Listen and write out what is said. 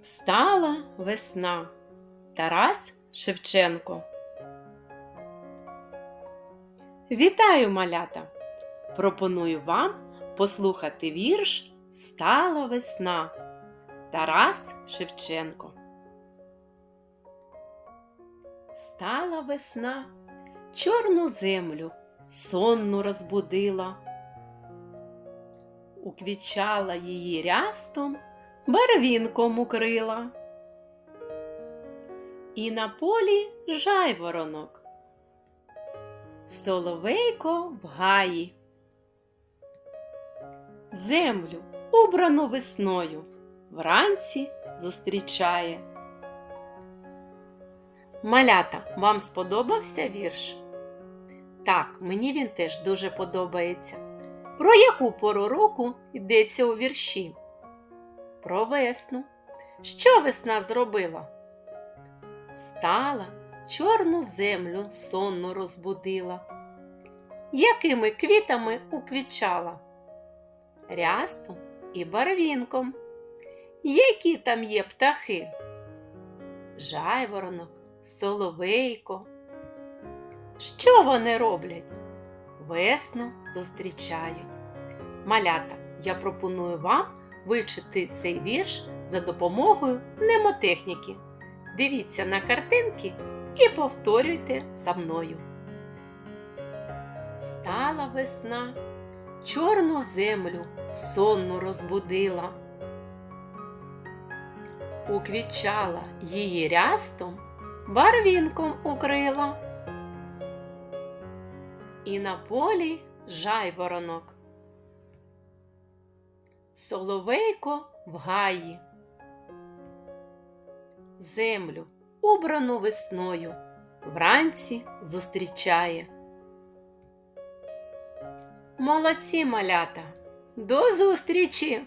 Встала весна. Тарас Шевченко. Вітаю, малята! Пропоную вам послухати вірш Стала весна. Тарас Шевченко. Стала весна, чорну землю сонну розбудила, уквічала її рястом, барвінком укрила. І на полі жайворонок, соловейко в гаї, землю, убрану весною, вранці зустрічає. Малята, вам сподобався вірш? Так, мені він теж дуже подобається. Про яку пору року йдеться у вірші? Про весну. Що весна зробила? Встала, чорну землю сонно розбудила. Якими квітами уквічала? Рястом і барвінком. Які там є птахи? Жайворонок, соловейко. Що вони роблять? Весну зустрічають. Малята, я пропоную вам вивчити цей вірш за допомогою немотехніки. Дивіться на картинки і повторюйте за мною. Стала весна, чорну землю сонно розбудила. Уквічала її рястом, барвінком укрила. І на полі жайворонок. Соловейко в гаї. Землю, убрану весною, вранці зустрічає. Молодці малята! До зустрічі!